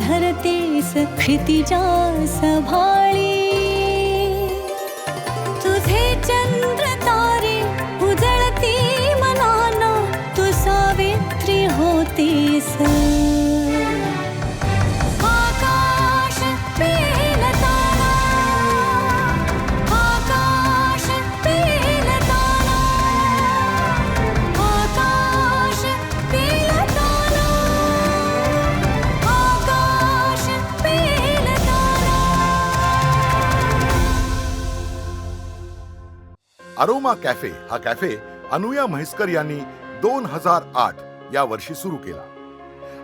धरतेस क्षितिजा सभाळी Aroma cafe हा कॅफे अनुया म्हैसकर यांनी दोन हजार आठ या वर्षी सुरू केला.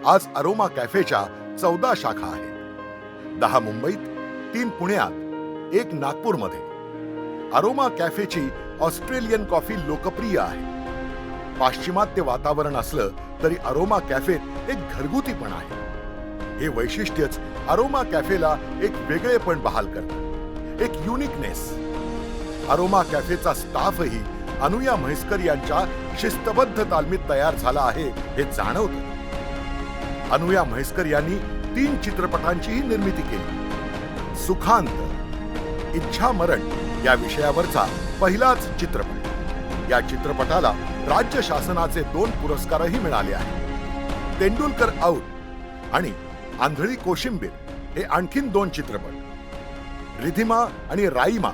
आज अरोमा कॅफेच्या चौदा शाखा आहेत. दहा मुंबईत तीन पुण्यात एक नागपूरमध्ये. अरोमा कॅफेची ऑस्ट्रेलियन कॉफी लोकप्रिय आहे. पाश्चिमात्य वातावरण असलं तरी अरोमा कॅफेत एक घरगुतीपण आहे. हे वैशिष्ट्यच अरोमा कॅफेला एक वेगळेपण बहाल करतं. एक युनिकनेस अरोमा कॅफेचा स्टाफही अनुया म्हैसकर यांच्या शिस्तबद्ध तालमीत तयार झाला आहे हे जाणवत. अनुया म्हैसकर यांनी तीन चित्रपटांचीही निर्मिती केली. सुखांत इच्छा मरण या विषयावरचा पहिलाच चित्रपट. या चित्रपटाला राज्य शासनाचे दोन पुरस्कारही मिळाले आहेत. तेंडुलकर आऊट आणि आंधळी कोशिंबीर हे आणखीन दोन चित्रपट. रिधिमा आणि राईमा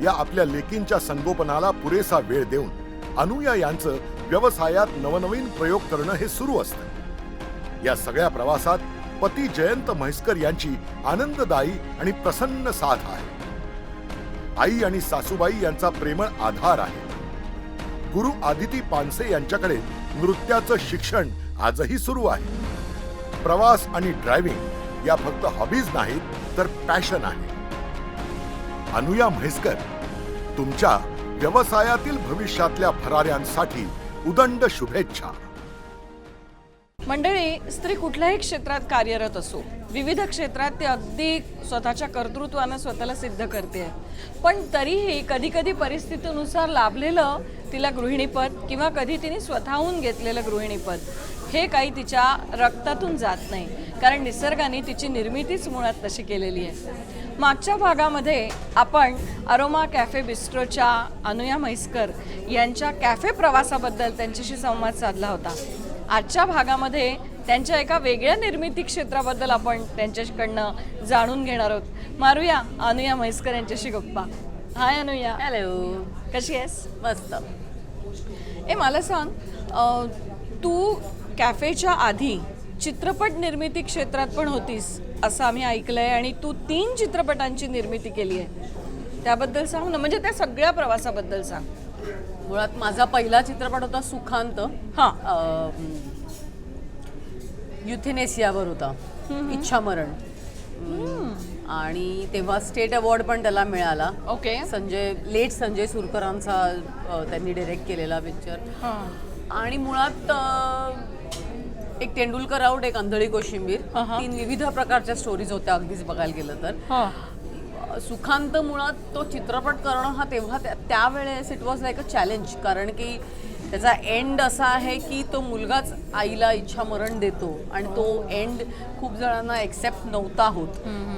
या आपल्या लेकींच्या संगोपनाला पुरेसा वेळ देऊन अनुया यांचं व्यवसायात नवनवीन प्रयोग करणं हे सुरू असतं. या सगळ्या प्रवासात पती जयंत म्हैसकर यांची आनंददायी आणि प्रसन्न साथ आहे. आई आणि सासूबाई यांचा प्रेमळ आधार आहे. गुरु आदिती पानसे यांच्याकडे नृत्याचं शिक्षण आजही सुरू आहे. प्रवास आणि ड्रायव्हिंग या फक्त हॉबीज नाहीत तर पॅशन आहे. अनुया म्हैसकर तुमच्या व्यवसायातील भविष्यातल्या फराऱ्यांसाठी उदंड शुभेच्छा. मंडळी स्त्री कुठल्याही क्षेत्रात कार्यरत असो. विविध क्षेत्रात ते अगदी स्वतःच्या कर्तृत्वानं स्वतःला सिद्ध करते. पण तरीही कधी कधी परिस्थितीनुसार लाभलेलं तिला गृहिणीपद किंवा कधी तिने स्वतःहून घेतलेलं गृहिणीपद हे काही तिच्या रक्तातून जात नाही. कारण निसर्गाने तिची निर्मितीच मुळात तशी केलेली आहे. मागच्या भागामध्ये आपण अरोमा कॅफे बिस्ट्रोच्या अनुया म्हैसकर यांच्या कॅफे प्रवासाबद्दल त्यांच्याशी संवाद साधला होता. आजच्या भागामध्ये त्यांच्या एका वेगळ्या निर्मिती क्षेत्राबद्दल आपण त्यांच्याकडनं जाणून घेणार आहोत. मारूया अनुया म्हैसकर यांच्याशी गप्पा. हाय अनुया. हॅलो कशी आहेस? मस्त. ए मला सांग तू कॅफेच्या आधी चित्रपट निर्मिती क्षेत्रात पण होतीस. असं आम्ही ऐकलंय आणि तू तीन चित्रपटांची निर्मिती केली आहे. त्याबद्दल सांग ना म्हणजे त्या सगळ्या प्रवासाबद्दल सांग. मुळात माझा पहिला चित्रपट होता सुखांत. हां. युथेनेसियावर होता. इच्छा मरण आणि तेव्हा स्टेट अवॉर्ड पण त्याला मिळाला. ओके. संजय लेट संजय सुरकरांचा त्यांनी डिरेक्ट केलेला पिक्चर हां. आणि मुळात एक तेंडुलकर आऊट एक अंधळी कोशिंबीर अहा. तीन विविध प्रकारच्या स्टोरीज होत्या अगदीच बघायला गेलं तर. हां. सुखांत मुळात तो चित्रपट करणं हा तेव्हा त्या- त्यावेळेस it was like a challenge कारण की त्याचा एंड असा आहे की तो मुलगाच आईला इच्छा मरण देतो आणि तो एंड खूप जणांना एक्सेप्ट नव्हता होत.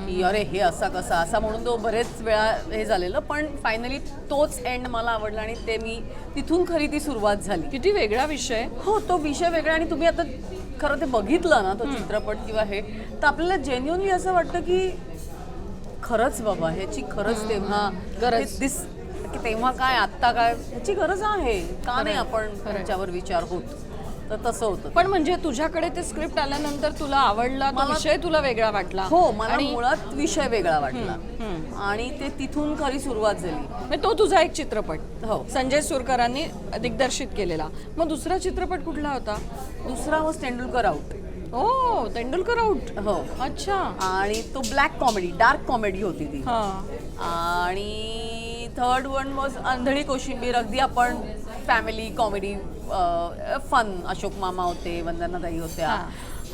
की अरे हे असा कसा असा म्हणून तो बरेच वेळा हे झालेलं. पण फायनली तोच एंड मला आवडला आणि ते मी तिथून खरी ती सुरुवात झाली. किती वेगळा विषय. हो तो विषय वेगळा आणि तुम्ही आता खरं ते बघितलं ना तो चित्रपट किंवा हे तर आपल्याला जेन्युअनली असं वाटतं की खरंच बाबा ह्याची खरंच तेव्हा गरज. दिस की तेव्हा काय आत्ता काय ह्याची गरज आहे. का नाही आपण त्याच्यावर विचार होत? तर तसं होतं पण म्हणजे तुझ्याकडे ते स्क्रिप्ट आल्यानंतर तुला आवडला तो विषय तुला वेगळा वाटला? हो मला आणि मुळात विषय वेगळा वाटला. आणि ते तिथून खरी सुरुवात झाली. म्हणजे तो तुझा एक चित्रपट. हो. संजय सुरकरांनी दिग्दर्शित केलेला. मग दुसरा चित्रपट कुठला होता? दुसरा was Tendulkar out oh Tendulkar out हो. अच्छा. आणि तो ब्लॅक कॉमेडी डार्क कॉमेडी होती ती. हा. आणि थर्ड वन वॉज आंधळी कोशिंबीर. अगदी आपण फॅमिली कॉमेडी फन अशोक मामा होते वंदनाताई होत्या.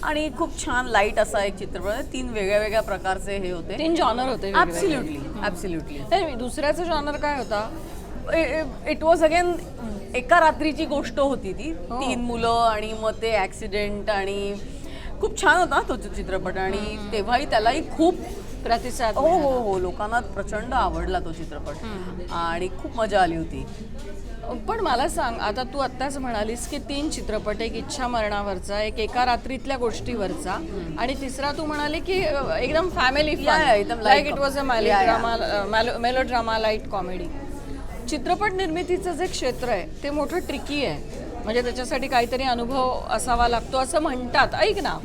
आणि खूप छान लाइट असा एक चित्रपट तीन वेगळ्या वेगळ्या प्रकारचे हे होते. तीन जॉनर होते ऍब्सिल्युटली नाही, दुसऱ्याचं जॉनर काय होता? इट वॉज अगेन एका रात्रीची गोष्ट होती ती. हो. तीन मुलं आणि मग ते ऍक्सिडेंट आणि खूप छान होता तो चित्रपट. आणि तेव्हाही त्यालाही खूप प्रतिसाद हो हो हो लोकांना प्रचंड आवडला तो चित्रपट. आणि खूप मजा आली होती. पण मला सांग आता तू आत्ताच म्हणालीस की तीन चित्रपट एक इच्छा मरणावरचा एक एका रात्रीतल्या गोष्टीवरचा आणि तिसरा तू म्हणाली की एकदम फॅमिली एकदम like it was a. Drama melodrama light comedy चित्रपट निर्मितीचं जे क्षेत्र आहे ते मोठं ट्रिकी आहे. म्हणजे त्याच्यासाठी काहीतरी अनुभव असावा लागतो. असं म्हणतात. ऐक ना.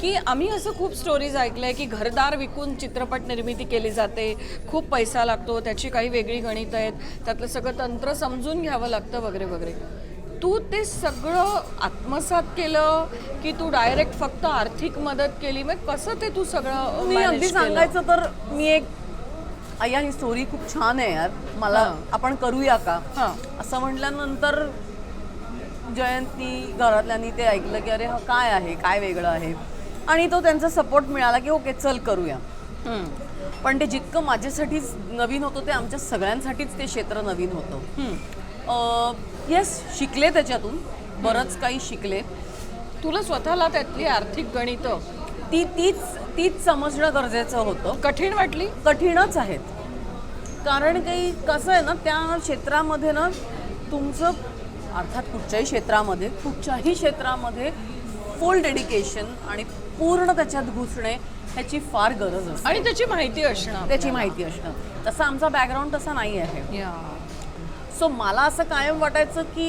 की आम्ही असं खूप स्टोरीज ऐकलंय की घरदार विकून चित्रपट निर्मिती केली जाते. खूप पैसा लागतो. त्याची काही वेगळी गणितं आहेत. त्यातलं सगळं तंत्र समजून घ्यावं लागतं वगैरे वगैरे. तू ते सगळं आत्मसात केलं की तू डायरेक्ट फक्त आर्थिक मदत केली? मग कसं ते तू सगळं मी अगदी? सांगायचं तर मी एक अय्या ही स्टोरी खूप छान आहे यार. मला. आपण करूया का? हां. असं म्हटल्यानंतर जयंतनी घरातल्यांनी ते ऐकलं की अरे हा काय आहे? काय वेगळं आहे? आणि तो त्यांचा सपोर्ट मिळाला की ओके चल करूया. पण ते जितकं माझ्यासाठीच नवीन होतं ते आमच्या सगळ्यांसाठीच ते क्षेत्र नवीन होतं. येस शिकले त्याच्यातून. बरंच काही शिकले. तुला स्वतःला त्यातली आर्थिक गणितं? ती तीच तीच समजणं गरजेचं होतं. कठीण वाटली? कठीणच आहेत. कारण काही कसं आहे ना त्या क्षेत्रामध्ये ना तुमचं अर्थात कुठच्याही क्षेत्रामध्ये कुठच्याही क्षेत्रामध्ये फुल डेडिकेशन आणि पूर्ण त्याच्यात घुसणे ह्याची फार गरज असते. आणि त्याची माहिती असणं त्याची माहिती असणं तसं आमचा बॅकग्राऊंड तसा नाही आहे. या. सो मला असं कायम वाटायचं की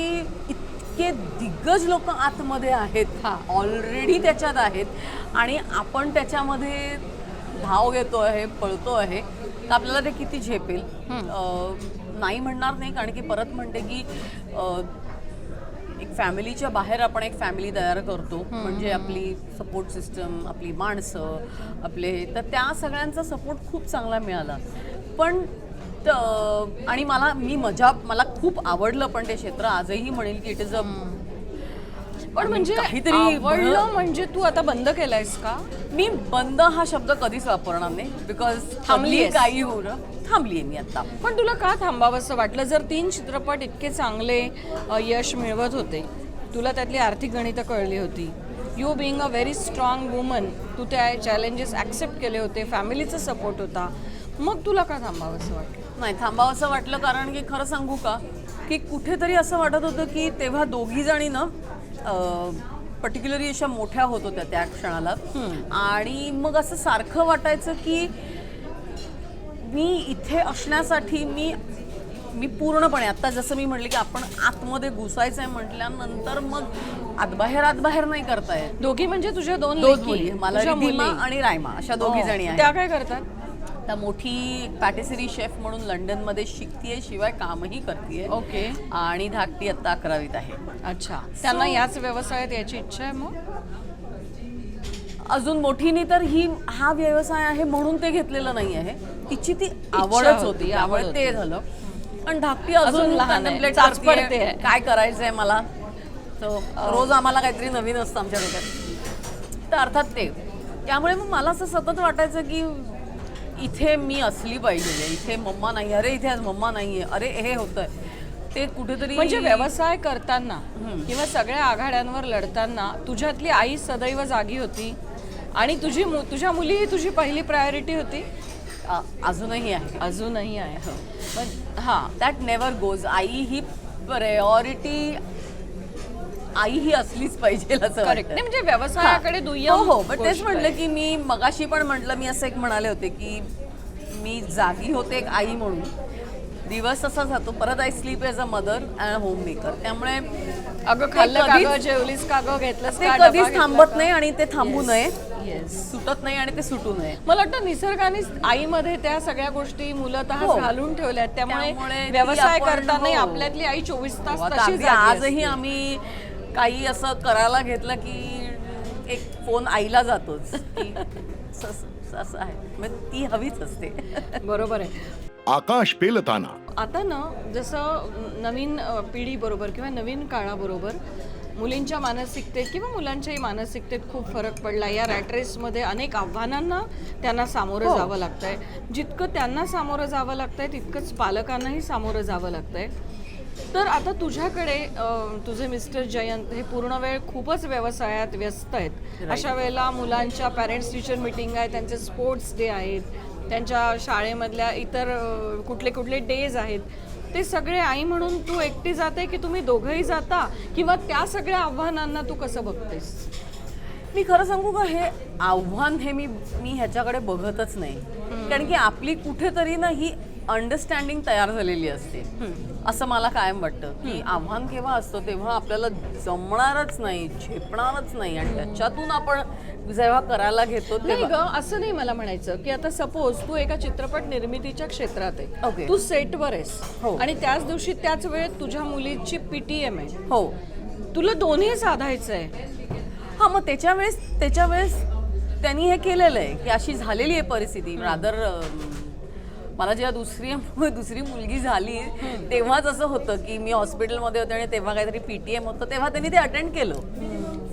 इतके दिग्गज लोक आतमध्ये आहेत हा. ऑलरेडी त्याच्यात आहेत आणि आपण त्याच्यामध्ये धाव घेतो आहे पळतो आहे तर आपल्याला ते किती झेपेल? नाही म्हणणार नाही कारण की परत म्हणते की एक फॅमिलीच्या बाहेर आपण एक फॅमिली तयार करतो. म्हणजे आपली सपोर्ट सिस्टम आपली माणसं आपले. तर त्या सगळ्यांचा सपोर्ट खूप चांगला मिळाला. पण आणि मला मी मजा मला खूप आवडलं पण ते क्षेत्र. आजही म्हणेल की इट इज अ पण म्हणजे काहीतरी आवडलं भलं- म्हणजे तू आता बंद केलायस का? मी बंद हा शब्द कधीच वापरणार नाही बिकॉज थांबली थांबलीयस. काही होऊन थांबली मी आता. पण तुला का थांबावंसं वाटलं? जर तीन चित्रपट इतके चांगले अ, यश मिळवत होते तुला त्यातली आर्थिक गणितं कळली होती. You being a very strong woman तू त्या चॅलेंजेस ॲक्सेप्ट केले होते फॅमिलीचा सपोर्ट होता. मग तुला का थांबावंसं वाटलं? नाही थांबावं असं वाटलं कारण की खरं सांगू का की कुठेतरी असं वाटत होतं की तेव्हा दोघी जणी ना पर्टिक्युलरली अशा मोठ्या होत होत्या त्या क्षणाला आणि मग असं सारखं वाटायचं की मी इथे असण्यासाठी मी मी पूर्णपणे आता जसं मी म्हटलं की आपण आतमध्ये घुसायचं आहे म्हटल्यानंतर मग आतबाहेर आतबाहेर नाही करता येत दोघी म्हणजे तुझ्या दोन दोन मुली मला तुझ्या रिधिमा मुली. आणि रायमा अशा दोघी हो. जणी आहेत त्या काय करतात आता मोठी पॅटिसरी शेफ म्हणून लंडनमध्ये शिकतीये शिवाय कामही करते ओके. आणि धाकटी आता अकरावीत आहे. अच्छा. त्यांना याच व्यवसायात याची इच्छा आहे मग? अजून मोठीने तर ही हा व्यवसाय आहे म्हणून ते घेतलेलं नाही आहे तिची ती आवडच होती, आवड ते. झालं. आणि धाकटी अजून लहान. काय करायचंय मला? रोज आम्हाला काहीतरी नवीन असतं आमच्या डोक्यात. तर अर्थात ते. त्यामुळे मग मला असं सतत वाटायचं की इथे मी असली पाहिजे इथे मम्मा नाही अरे इथे आज मम्मा नाहीये. अरे हे होतंय. ते कुठेतरी म्हणजे व्यवसाय करताना किंवा सगळ्या आघाड्यांवर लढताना तुझ्यातली आई सदैव जागी होती आणि तुझी मु- तुझ्या मुली ही तुझी पहिली प्रायोरिटी होती? अ- अजूनही आहे. अजूनही आहे पण हा दॅट नेवर गोज आई ही प्रायोरिटी आई ही असलीच पाहिजे असं करेक्ट वाटतं. नाही म्हणजे व्यवसायाकडे. दुय्यम हो हो पण तेच गोष्ट म्हटलं आहे. की मी मगाशी पण म्हटलं मी असं एक म्हणाले होते की मी जागी होते एक आई म्हणून दिवस असा जातो परत I sleep as a mother and homemaker त्यामुळे अगं खाल्लं का कधीच- गं जेवलीस का गं घेतलंस ते का डबा कधीच घेतला थांबत का? नाही आणि ते थांबू नये. सुटत नाही आणि ते सुटू नये मला वाटतं निसर्गाने आईमध्ये त्या सगळ्या गोष्टी मूलतः हो. घालून ठेवल्यात त्यामुळे त्यामुळे ती व्यवसाय आपण- करताना हो. आपल्यातली आई चोवीस तास आता तशी अगदी जागी आजही. आम्ही काही असं करायला घेतलं की एक फोन आईला जातोच. की असं आहे. म्हणजे ती हवीच असते. बरोबर आहे. आकाश पेलताना. आता ना जसं नवीन अ, पिढीबरोबर किंवा नवीन काळाबरोबर मुलींच्या मानसिकतेत किंवा मुलांच्याही मानसिकतेत खूप फरक पडला. या रॅट रेसमध्ये अनेक आव्हानांना त्यांना सामोरं हो. जावं लागतंय. जितकं त्यांना सामोरं जावं लागतंय तितकंच पालकांनाही सामोरं जावं लागतंय. तर आता तुझ्याकडे तुझे मिस्टर जयंत हे पूर्ण वेळ खूपच व्यवसायात व्यस्त आहेत. अशा वेळेला मुलांच्या पॅरेंट्स टीचर मिटिंग आहे त्यांचे स्पोर्ट्स डे आहेत त्यांच्या शाळेमधल्या इतर कुठले कुठले डेज आहेत. ते सगळे आई म्हणून तू एकटी जाते की तुम्ही दोघंही जाता? किंवा त्या सगळ्या आव्हानांना तू कसं बघतेस? मी खरं सांगू का हे आव्हान हे मी मी ह्याच्याकडे बघतच नाही. कारण की आपली कुठेतरी ना ही अंडरस्टँडिंग तयार झालेली असते. असं मला कायम वाटतं. की आव्हान केव्हा असतं तेव्हा आपल्याला जमणारच नाही झेपणारच नाही. आणि त्याच्यातून आपण जेव्हा करायला घेतो तेव्हा असं नाही मला म्हणायचं की आता सपोज तू एका चित्रपट निर्मितीच्या क्षेत्रात आहे. तू सेटवर आहेस. हो. आणि त्याच दिवशी त्याच वेळेत तुझ्या मुलीची पीटीएम आहे. हो. तुला दोन्ही साधायचं आहे हा मग त्याच्या वेळेस त्याच्या वेळेस त्यांनी हे केलेलं आहे की अशी झालेली आहे परिस्थिती. रादर मला जेव्हा दुसरी दुसरी मुलगी झाली तेव्हाच असं होतं की मी हॉस्पिटलमध्ये होते आणि तेव्हा काहीतरी पी टी एम होतं तेव्हा त्यांनी ते अटेंड केलं.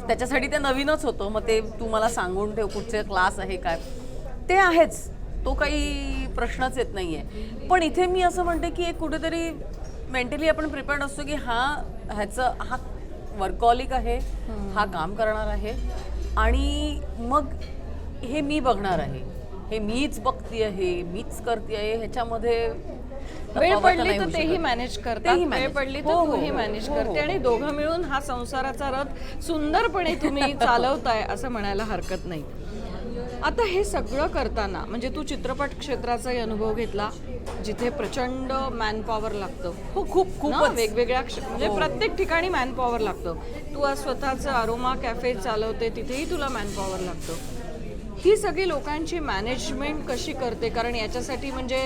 त्याच्यासाठी ते नवीनच होतं. मग ते तू मला सांगून ठेव कुठचे क्लास आहे काय. ते आहेच. तो काही प्रश्नच येत नाही आहे पण इथे मी असं म्हणते की एक कुठेतरी मेंटली आपण प्रिपेअर्ड असतो की हा ह्याचं हा वर्कॉलिक आहे हा काम करणार आहे आणि मग हे मी बघणार आहे. हे मीच बघती आहे मीच करते आहे ह्याच्यामध्ये वेळ पडली तर तेही. मॅनेज करतात. तेही वेळ. पडली हो, तर हो, तूही हो, मॅनेज हो, करते हो. आणि दोघं मिळून हा संसाराचा रथ सुंदरपणे तुम्ही चालवताय असं म्हणायला हरकत नाही. आता हे सगळं करताना म्हणजे तू चित्रपट क्षेत्राचाही अनुभव घेतला जिथे प्रचंड मॅनपॉवर लागतं. हो खूप ना, खूपच. वेगवेगळ्या म्हणजे प्रत्येक ठिकाणी मॅनपॉवर लागतं. तू आज स्वतःचं अरोमा कॅफे चालवते तिथेही तुला मॅनपॉवर लागतं. ही सगळी लोकांची मॅनेजमेंट कशी करते? कारण याच्यासाठी म्हणजे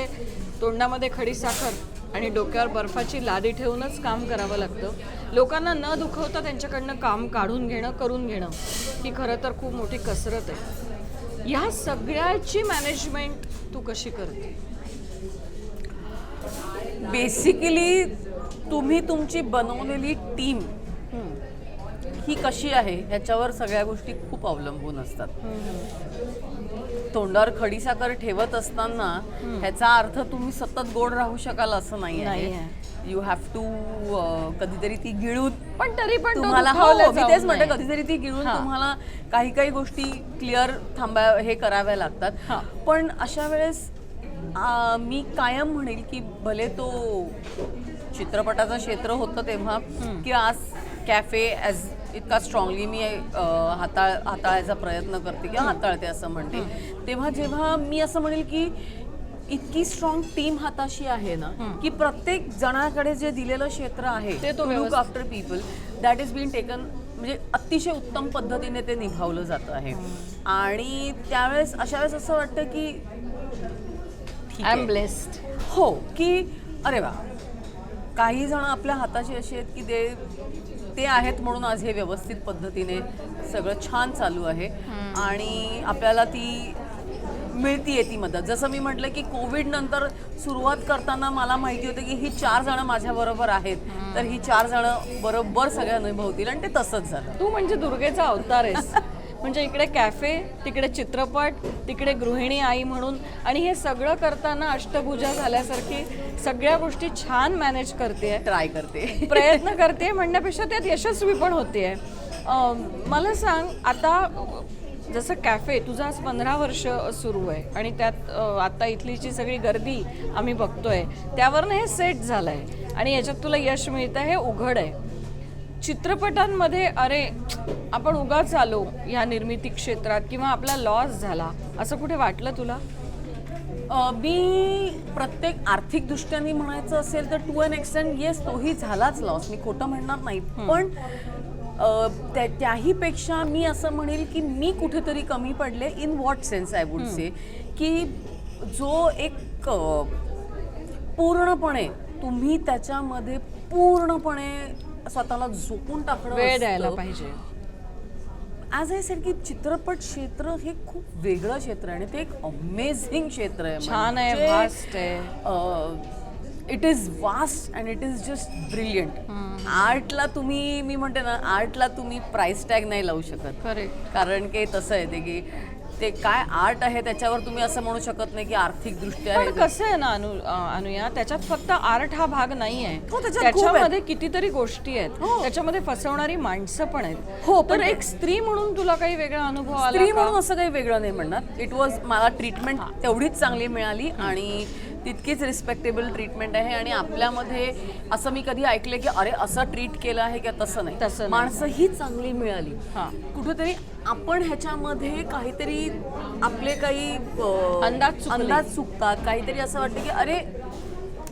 तोंडामध्ये खडी साखर आणि डोक्यावर बर्फाची लादी ठेवूनच काम करावं लागतं. लोकांना न दुखवता त्यांच्याकडनं काम काढून घेणं करून घेणं ही खरं तर खूप मोठी कसरत आहे. ह्या सगळ्याची मॅनेजमेंट तू कशी करते? बेसिकली तुम्ही तुमची बनवलेली टीम ही कशी आहे ह्याच्यावर सगळ्या गोष्टी खूप अवलंबून असतात तोंडावर खडीसाखर ठेवत असताना ह्याचा अर्थ तुम्ही सतत गोड राहू शकाल असं नाही नाही आहे यू हॅव टू कधीतरी ती गिळून पण तरी पण तुम्हाला हो तेच म्हणते. कधीतरी ती गिळून. तुम्हाला काही काही गोष्टी क्लिअर थांबा हे कराव्या. लागतात पण अशा वेळेस मी कायम म्हणेल की भले तो चित्रपटाचं क्षेत्र होतं तेव्हा की आज कॅफे ॲज इतका स्ट्रॉंगली मी हाताळ हाताळायचा प्रयत्न करते किंवा हाताळते असं म्हणते. तेव्हा जेव्हा मी असं म्हणेल की इतकी स्ट्रॉंग टीम हाताशी आहे ना की प्रत्येक जणाकडे जे दिलेलं क्षेत्र आहे ते तो look after people that is been taken म्हणजे अतिशय उत्तम पद्धतीने ते निभावलं जातं आहे. आणि त्यावेळेस अशा वेळेस असं वाटतं की आय एम. ब्लेस्ड हो की अरे वा. काही जण आपल्या हाताशी अशी आहेत की ते ते आहेत म्हणून आज हे व्यवस्थित पद्धतीने सगळं छान चालू आहे. आणि आपल्याला ती मिळतीये ती मदत. जसं मी म्हटलं की कोविड नंतर सुरुवात करताना मला माहिती होतं की ही चार जण माझ्या बरोबर आहेत. तर ही चार जण बरोबर सगळ्या अनुभवतील आणि ते तसंच झालं. तू म्हणजे दुर्गेचा अवतार आहेस. म्हणजे इकडे कॅफे तिकडे चित्रपट तिकडे गृहिणी आई म्हणून. आणि हे सगळं करताना अष्टभुजा झाल्यासारखी सगळ्या गोष्टी छान मॅनेज करते ट्राय करते. प्रयत्न करते म्हणण्यापेक्षा त्यात यशस्वी पण होते मला सांग आता जसं कॅफे तुझं आज पंधरा वर्ष सुरू आहे. आणि त्यात आता इथलीची सगळी गर्दी आम्ही बघतोय. त्यावरनं हे सेट झालं आहे आणि याच्यात तुला यश मिळतं हे उघड आहे. चित्रपटांमध्ये अरे आपण उगाच आलो या निर्मिती क्षेत्रात किंवा आपला लॉस झाला. असं कुठे वाटलं तुला? मी प्रत्येक आर्थिक दृष्ट्याने म्हणायचं असेल तर टू अन एक्सटेंट येस तोही झालाच लॉस मी खोटं म्हणणार नाही. पण अ, त्या त्याही पेक्षा मी असं म्हणेल की मी कुठेतरी कमी पडले in what sense I would say की जो एक पूर्णपणे तुम्ही त्याच्यामध्ये पूर्णपणे स्वतःला झोपून टाकणं वेळ द्यायला असतं. पाहिजे. ॲज आय सेड की चित्रपट क्षेत्र हे खूप वेगळं क्षेत्र आहे आणि ते एक अमेझिंग क्षेत्र आहे. छान आहे म्हणजे, वास्ट आहे. It is vast and it is just brilliant आर्टला तुम्ही मी म्हणते ना आर्टला तुम्ही प्राइस टॅग नाही लावू शकत. करेक्ट कारण की तसं आहे ते की ते काय आर्ट आहे त्याच्यावर तुम्ही असं म्हणू शकत नाही की आर्थिकदृष्ट्या पण हे कसं आहे ना अनु अनुया त्याच्यात फक्त आर्ट हा भाग नाहीये हो, त्याच्यात खूप आहेत. त्याच्यामध्ये कितीतरी गोष्टी आहेत हो. त्याच्यामध्ये फसवणारी माणसं पण आहेत हो, तर पण एक स्त्री म्हणून तुला काही वेगळा अनुभव आला स्त्री? म्हणून असं काही वेगळं नाही म्हणणार इट वॉज मला ट्रीटमेंट तेवढीच चांगली मिळाली आणि तितकीच रिस्पेक्टेबल ट्रीटमेंट आहे आणि आपल्यामध्ये असं मी कधी ऐकलं की अरे असं ट्रीट केलं आहे किंवा तसं नाही. तसं. माणसं ही चांगली मिळाली. कुठेतरी आपण ह्याच्यामध्ये काहीतरी आपले काही अंदाज. अंदाज चुकतात. काहीतरी असं वाटतं की अरे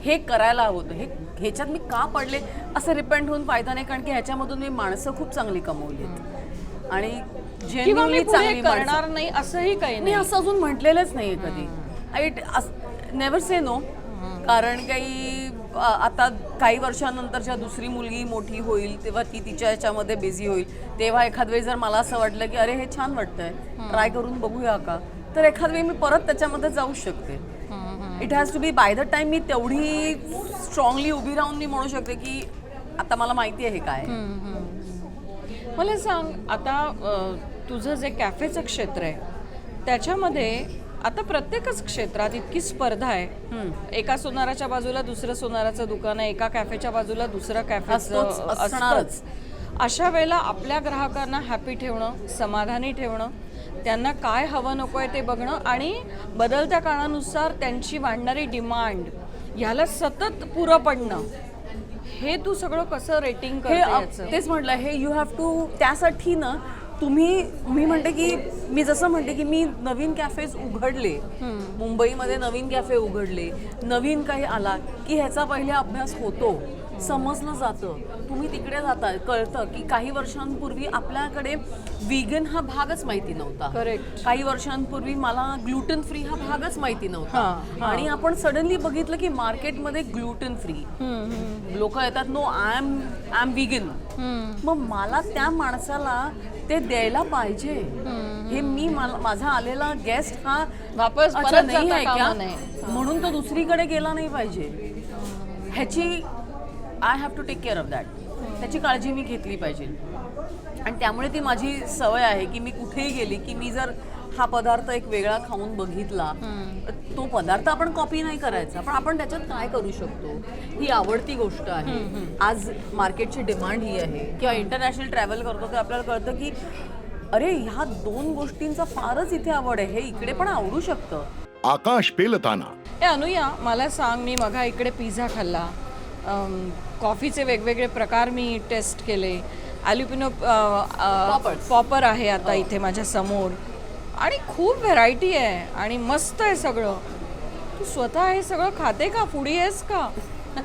हे करायला हवं होतं. हे ह्याच्यात मी का पडले? असं रिपेंड होऊन फायदा नाही कारण की ह्याच्यामधून मी माणसं खूप चांगली कमवली आणि genuinely पुढे चांगली करणार नाही असंही काही नाही. असं अजून म्हटलेलंच नाही कधी. नेवर से नो कारण काही आता काही वर्षानंतर दुसरी मुलगी मोठी होईल तेव्हा ती तिच्या याच्यामध्ये बिझी होईल. तेव्हा एखाद वेळी जर मला असं वाटलं की अरे हे छान वाटतंय. ट्राय करून बघूया का? तर एखाद वेळी मी परत त्याच्यामध्ये जाऊ शकते. It has to be by the time मी तेवढी स्ट्रॉंगली उभी राहून मी म्हणू शकते की आता मला माहिती आहे काय मला सांग आता तुझं जे कॅफेचं क्षेत्र आहे त्याच्यामध्ये आता प्रत्येकच क्षेत्रात इतकी स्पर्धा आहे एका सोनाराच्या बाजूला दुसरं सोनाराचं दुकान आहे एका कॅफेच्या बाजूला दुसरं कॅफे असणारच. अशा वेळेला आपल्या ग्राहकांना हॅपी ठेवणं समाधानी ठेवणं त्यांना काय हवं नको आहे ते बघणं आणि बदलत्या काळानुसार त्यांची वाढणारी डिमांड ह्याला सतत पुरं पडणं हे तू सगळं कसं रेटिंग? तेच म्हटलं हे यू हॅव टू त्यासाठी ना तुम्ही मी म्हणते की मी जसं म्हणते की मी नवीन कॅफेज उघडले. मुंबईमध्ये नवीन कॅफे उघडले. नवीन काही आला की ह्याचा पहिले अभ्यास होतो. समजलं जातं. तुम्ही तिकडे जाता कळतं की काही वर्षांपूर्वी आपल्याकडे विगन हा भागच माहिती नव्हता. काही वर्षांपूर्वी मला ग्लुटन फ्री हा भागच माहिती नव्हता. आणि आपण सडनली बघितलं की मार्केटमध्ये ग्लुटन फ्री लोक येतात no I am I am vegan मग मला त्या माणसाला ते द्यायला पाहिजे. हे मी माझा आलेला गेस्ट हा वापस नाही. म्हणून तो दुसरीकडे गेला नाही पाहिजे. ह्याची I have to take care of that त्याची काळजी मी घेतली पाहिजे. आणि त्यामुळे ती माझी सवय आहे की मी कुठेही गेली की मी जर हा पदार्थ एक वेगळा खाऊन बघितला तो पदार्थ आपण कॉपी नाही करायचा. पण आपण त्याच्यात काय करू शकतो? ही आवडती गोष्ट आहे. आज मार्केटची डिमांड ही आहे. किंवा इंटरनॅशनल ट्रॅव्हल करतो तर आपल्याला कळतं की अरे ह्या दोन गोष्टींचा फारच इथे आवड आहे. हे इकडे पण आवडू शकतं. आकाश पेलताना. ए अनुया मला सांग मी मघा इकडे पिझ्झा खाल्ला. कॉफीचे वेगवेगळे प्रकार मी टेस्ट केले. ॲल्युपिनो. पॉपर आहे आता इथे माझ्यासमोर. आणि खूप व्हेरायटी आहे आणि मस्त आहे सगळं. तू स्वतः हे सगळं खाते का? फुडी आहेस का?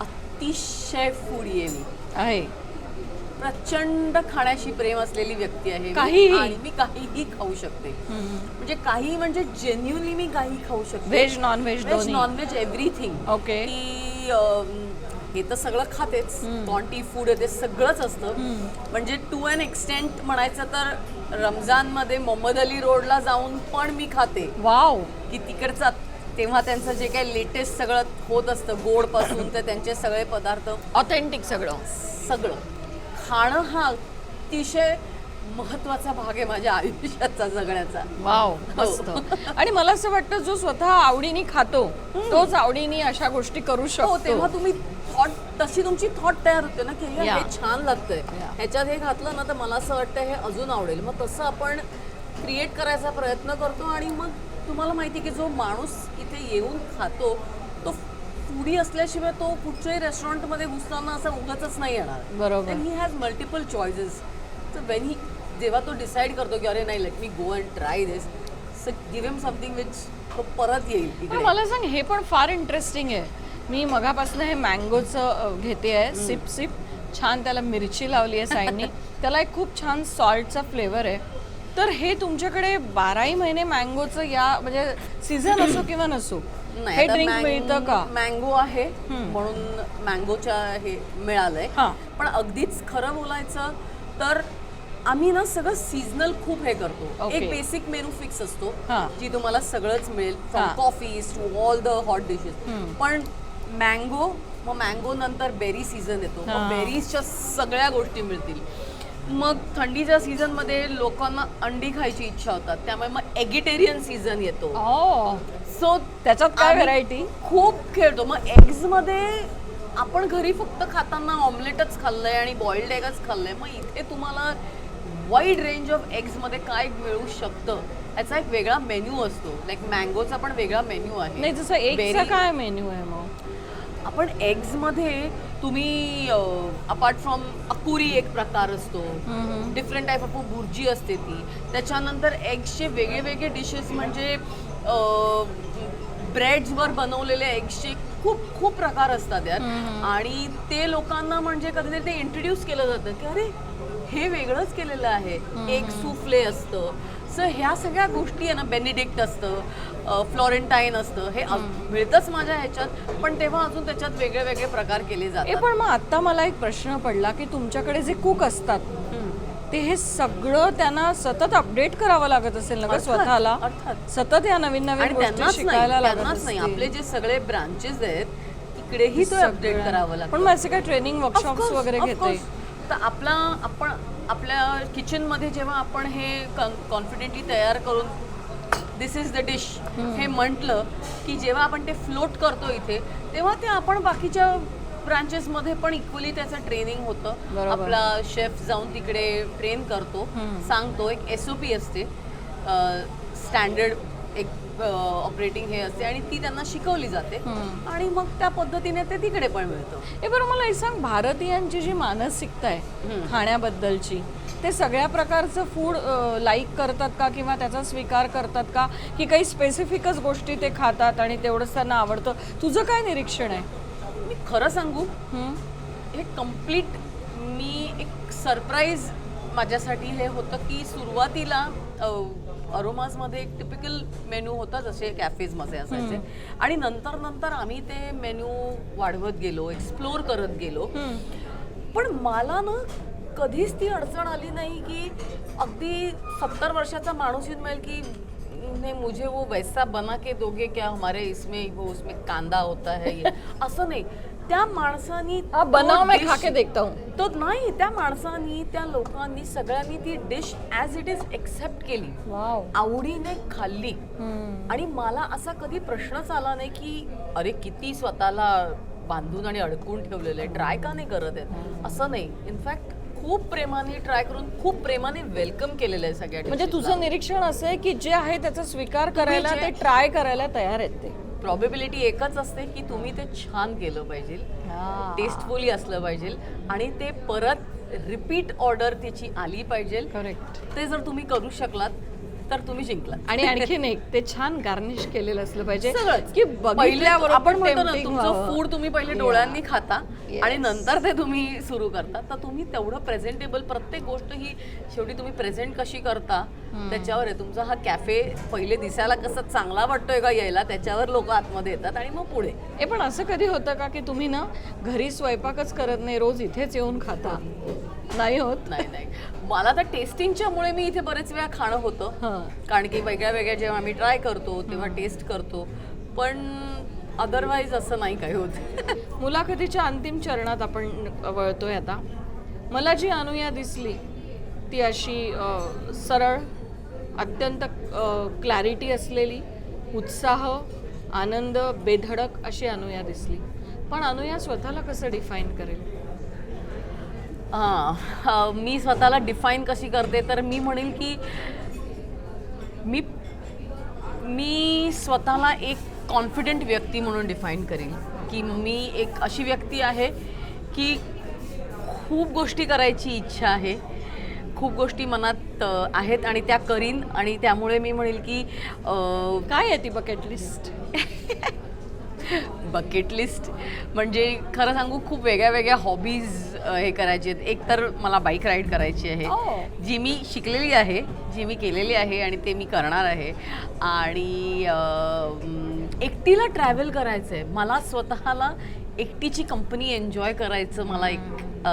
अतिशय फुडी आहे मी. आहे. प्रचंड खाण्याशी प्रेम असलेली व्यक्ती आहे? आणि मी काहीही खाऊ शकते. म्हणजे काही म्हणजे जेन्युनली मी काही खाऊ शकते. व्हेज नॉन व्हेज व्हेज दोन्ही. Non veg everything Okay. की हे तर सगळं खातेच. क्वांटी फूड ते सगळंच असतं. म्हणजे टू अन एक्सटेंट म्हणायचं तर रमजानमध्ये मोहम्मद अली रोडला जाऊन पण मी खाते. वाव. की तिकडचा तेव्हा त्यांचं जे काही लेटेस्ट सगळं होत असतं गोडपासून तर त्यांचे सगळे पदार्थ. ऑथेंटिक सगळं. सगळं. खाणं हा अतिशय महत्त्वाचा भाग आहे माझ्या आयुष्याचा जगण्याचा. वाव मस्त. आणि मला असं वाटतं जो स्वतः आवडीने खातो तोच आवडीने अशा गोष्टी करू हो शकतो. तेव्हा तुम्ही थॉट तशी तुमची थॉट तयार होते ना की हे. हे छान लागतंय. ह्याच्यात हे घातलं ना तर मला असं वाटतं हे अजून आवडेल. मग तसं आपण क्रिएट करायचा प्रयत्न करतो आणि मग तुम्हाला माहिती की जो माणूस इथे येऊन खातो तो फुडी असल्याशिवाय तो कुठच्याही रेस्टॉरंटमध्ये घुसताना असं उगाच नाही येणार. बरोबर. ही हॅज मल्टिपल चॉईसेस तर वेन ही जेव्हा तो डिसाईड करतो की अरे नाही let me go and try this give him something which तो परत येईल इकडे. मला सांग हे पण फार इंटरेस्टिंग आहे. मी मगापासून हे मँगोचं घेते आहे सिप सिप छान त्याला मिरची लावली आहे साईडनी त्याला एक खूप छान सॉल्टचा फ्लेवर आहे. तर हे तुमच्याकडे बाराही महिने मँगोचं या म्हणजे सीझन असो किंवा नसो हे आता ड्रिंक मँग- मिळतं का? मँगो आहे म्हणून मँगोच्या हे मिळालंय. हा. पण अगदीच खरं बोलायचं तर आम्ही ना सगळं सीझनल खूप हे करतो. Okay. एक बेसिक मेनू फिक्स असतो हा. जी तुम्हाला सगळंच मिळेल. हा. Coffees to all the hot dishes पण मँगो मग मँगो नंतर बेरी सीझन येतो. हा. मग बेरीजच्या सगळ्या गोष्टी मिळतील. मग थंडीच्या सीझनमध्ये लोकांना अंडी खायची इच्छा होतात. त्यामुळे मग एगिटेरियन सीझन येतो. ओ सो त्याच्यात काय व्हरायटी खूप खेळतो. मग एग्जमध्ये आपण घरी फक्त खाताना ऑमलेटच खाल्लंय आणि बॉइल्ड एगच खाल्लंय. मग इथे तुम्हाला वाईड रेंज ऑफ एग्जमध्ये काय मिळू शकतं? याचा एक वेगळा मेन्यू असतो. लाईक मँगोचा पण वेगळा मेन्यू आहे. नाही जसं Berry- काय मेन्यू आहे मग? आपण एग्जमध्ये तुम्ही अपार्ट फ्रॉम अकुरी एक प्रकार असतो. डिफरंट टाईप ऑफ बुर्जी असते ती. त्याच्यानंतर एग्सचे वेगळे वेगळे डिशेस म्हणजे ब्रेड्सवर बनवलेले एग्सचे खूप खूप प्रकार असतात यात. आणि ते लोकांना म्हणजे कधीतरी ते इंट्रोड्यूस केलं जातं की अरे हे वेगळंच केलेलं आहे एग सुफ्ले असतं सो ह्या सगळ्या गोष्टी आहे ना बेनिडिक्ट असतं फ्लॉरेंटाईन असतं हे मिळतंच माझ्या ह्याच्यात पण तेव्हा अजून त्याच्यात वेगळे वेगळे प्रकार केले जातात पण मग आता मला एक प्रश्न पडला की तुमच्याकडे जे कुक असतात. ते हे सगळं त्यांना सतत अपडेट करावं लागत असेल ना स्वतःला. सतत या नवीन नवीन गोष्टी त्यांनाच शिकायला लागत नाही. आपले जे सगळे ब्रांचेस आहेत तिकडेही तो अपडेट. करावं पण लागतं मग असे काय ट्रेनिंग वर्कशॉप्स वगैरे घेते. तर आपला आपण आपल्या किचनमध्ये जेव्हा आपण हे कॉन्फिडेंटली तयार करून दिस इज द डिश हे म्हटलं की जेव्हा आपण ते फ्लोट करतो इथे तेव्हा ते आपण बाकीच्या ब्रांचेसमध्ये पण इक्वली त्याचं ट्रेनिंग होतं. आपला शेफ जाऊन तिकडे ट्रेन करतो सांगतो एक एस ओ पी असते स्टँडर्ड ऑपरेटिंग हे असते आणि ती त्यांना शिकवली जाते. आणि मग त्या पद्धतीने ते तिकडे पण मिळतं. ए बरं मला हे सांग. भारतीयांची जी मानसिकता आहे खाण्याबद्दलची ते सगळ्या प्रकारचं फूड लाईक करतात का किंवा त्याचा स्वीकार करतात का? की काही स्पेसिफिकच गोष्टी ते खातात आणि तेवढंच त्यांना आवडतं? तुझं काय निरीक्षण आहे? मी खरं सांगू? हं? हे कंप्लीट मी एक सरप्राईज माझ्यासाठी हे होतं की सुरुवातीला अरोमाजमध्ये एक टिपिकल मेन्यू होता जसे कॅफेजमध्ये असायचे. आणि नंतर नंतर आम्ही ते मेन्यू वाढवत गेलो एक्सप्लोर करत गेलो. पण मला ना कधीच ती अडचण आली नाही की अगदी सत्तर वर्षाचा माणूस येऊन मिळेल की नहीं मुझे वो वैसा बना के दोगे क्या? हमारे इसमें वो उसमें कांदा होता है ये. असं नाही. त्या माणसानी बनाव मैं dish- खा के देखता हूँ। तो नाही त्या माणसानी त्या लोकांनी सगळ्यांनी ती dish as it is accept केली. वाव आवडीने खाल्ली. आणि मला असा कधी प्रश्नच आला नाही की अरे किती स्वतःला बांधून आणि अडकून ठेवलेलं आहे ट्राय का नाही करत आहेत? असं नाही. इनफॅक्ट खूप प्रेमाने ट्राय करून खूप प्रेमाने वेलकम केलेलं आहे सगळ्या म्हणजे तुझं निरीक्षण असं आहे की जे आहे त्याचा स्वीकार करायला जे- ते ट्राय करायला तयार आहेत ते. प्रॉबिबिलिटी एकच असते की तुम्ही ते छान केलं पाहिजे. टेस्टफुली असलं पाहिजे. आणि ते परत रिपीट ऑर्डर त्याची आली पाहिजे. करेक्ट ते जर तुम्ही करू शकलात तर तुम्ही जिंकलात. आणि आणखीन एक ते छान गार्निश केलेलं असलं पाहिजे. की बघितल्यावर आपण म्हणतो ना तुमचं. फूड तुम्ही पहिले. डोळ्यांनी खाता. आणि नंतर ते तुम्ही सुरू करता. तर तुम्ही तेवढं प्रेझेंटेबल प्रत्येक गोष्ट ही शेवटी तुम्ही प्रेझेंट कशी करता त्याच्यावर आहे. तुमचा हा कॅफे पहिले दिसायला कसं चांगला वाटतोय का यायला त्याच्यावर लोक आतमध्ये येतात आणि मग पुढे. ए पण असं कधी होतं का की तुम्ही ना घरी स्वयंपाकच करत नाही रोज इथेच येऊन खाता? नाही होत. नाही नाही. मला तर टेस्टिंगच्या मुळे मी इथे बरेच वेळा खाणं होतं. कारण की वेगळ्या वेगळ्या जेव्हा आम्ही ट्राय करतो तेव्हा टेस्ट करतो. पण अदरवाईज असं नाही काही होत. मुलाखतीच्या अंतिम चरणात आपण वळतोय आता. मला जी अनुया दिसली ती अशी सरळ अत्यंत क्लॅरिटी असलेली उत्साह आनंद बेधडक अशी अनुया दिसली. पण अनुया स्वतःला कसं डिफाईन करेल? हां. मी स्वतःला डिफाईन कशी करते तर मी म्हणेल की मी मी स्वतःला एक कॉन्फिडेंट व्यक्ती म्हणून डिफाईन करेन. की मी एक अशी व्यक्ती आहे की खूप गोष्टी करायची इच्छा आहे. खूप गोष्टी मनात आहेत आणि त्या करीन आणि त्यामुळे मी म्हणेल की काय आहे ती बकेट लिस्ट बकेट लिस्ट म्हणजे खरं सांगू खूप वेगळ्या वेगळ्या हॉबीज हे करायचे आहेत. एक तर मला बाईक राईड करायची आहे. Oh. जी मी शिकलेली आहे जी मी केलेली आहे आणि ते मी करणार आहे. आणि एकटीला ट्रॅव्हल करायचं आहे मला स्वतःला एकटीची कंपनी एन्जॉय करायचं मला एक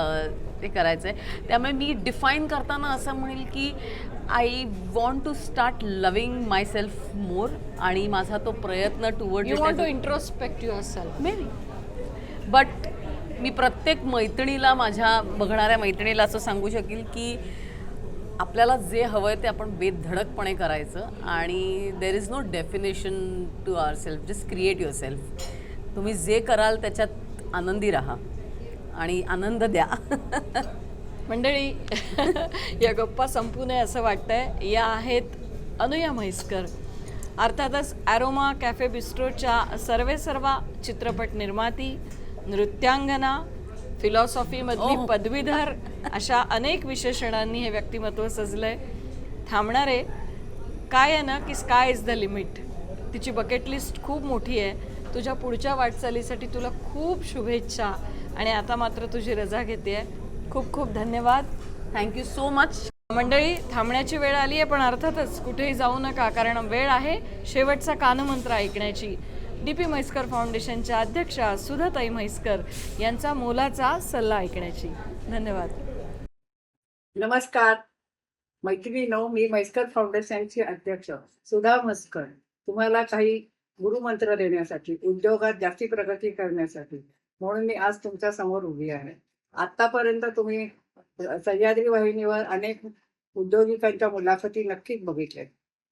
ते करायचं आहे त्यामुळे मी डिफाईन करताना असं म्हणेल की I want to start loving myself more आणि माझा तो प्रयत्न toward you want to introspect yourself maybe but मी प्रत्येक मैत्रिणीला माझ्या बघणाऱ्या मैत्रिणीला असं सांगू शकेल की आपल्याला जे हवं आहे ते आपण बेधडकपणे करायचं आणि there is no definition to our self just create yourself तुम्ही जे कराल त्याच्यात आनंदी राहा आणि आनंद द्या. मंडळी या गप्पा संपू नये असं वाटतंय. या आहेत अनुया म्हैसकर. अर्थातच ॲरोमा कॅफे बिस्ट्रोच्या सर्वे सर्वा चित्रपट निर्माती नृत्यांगना फिलॉसॉफीमधली. पदवीधर अशा अनेक विशेषणांनी हे व्यक्तिमत्व सजलंय. थांबणारे काय आहे ना की स्काय इज द लिमिट तिची बकेट लिस्ट खूप मोठी आहे. तुझ्या पुढच्या वाटचालीसाठी तुला खूप शुभेच्छा. आणि आता मात्र तुझी रजा घेते खूप खूप धन्यवाद. थँक्यू सो मच मंडळी थांबण्याची वेळ आली आहे पण अर्थातच कुठेही जाऊ नका कारण वेळ आहे शेवटचा कानमंत्र ऐकण्याची. डी पी म्हैसकर फाउंडेशनच्या अध्यक्षा सुधाताई म्हैसकर यांचा मोलाचा सल्ला ऐकण्याची. धन्यवाद. नमस्कार. मैत्रिणीनो मी म्हैसकर फाउंडेशनची अध्यक्ष सुधा म्हस्कर. तुम्हाला काही गुरुमंत्र देण्यासाठी उद्योगात जास्ती प्रगती करण्यासाठी म्हणून मी आज तुमच्यासमोर उभी आहे. आतापर्यंत तुम्ही सह्याद्री वाहिनीवर अनेक उद्योगिकांच्या मुलाखती नक्कीच बघितल्या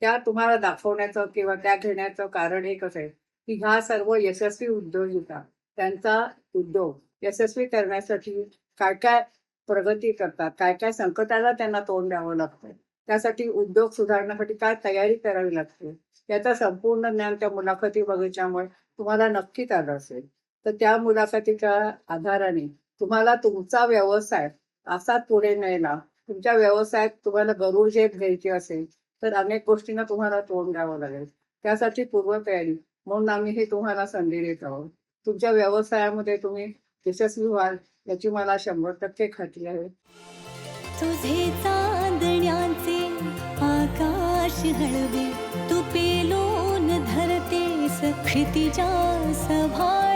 त्या तुम्हाला दाखवण्याचं किंवा त्या घेण्याचं कारण एकच आहे की ह्या सर्व यशस्वी उद्योजिका त्यांचा उद्योग यशस्वी करण्यासाठी काय काय प्रगती करतात काय काय संकटाला त्यांना तोंड द्यावं लागतं त्यासाठी उद्योग सुधारण्यासाठी काय तयारी करावी लागते याचं संपूर्ण ज्ञान त्या मुलाखती बघितल्यामुळे तुम्हाला नक्कीच आलं असेल. तर त्या मुलाखतीच्या आधाराने तुम्हाला तुमचा व्यवसाय असा पुढे नेला तुमच्या व्यवसायात तुम्हाला गरुड घ्यायची असेल तर अनेक गोष्टींना तुम्हाला तोंड द्यावं लागेल. त्यासाठी पूर्वतयारी म्हणून आम्ही हे तुम्हाला संधी देत आहोत. तुमच्या व्यवसायामध्ये तुम्ही यशस्वी व्हाल याची मला शंभर टक्के खात्री आहे. तुझे चांदण्याचे आकाश हळवे तू पेलोन धरते क्षितिजा सभा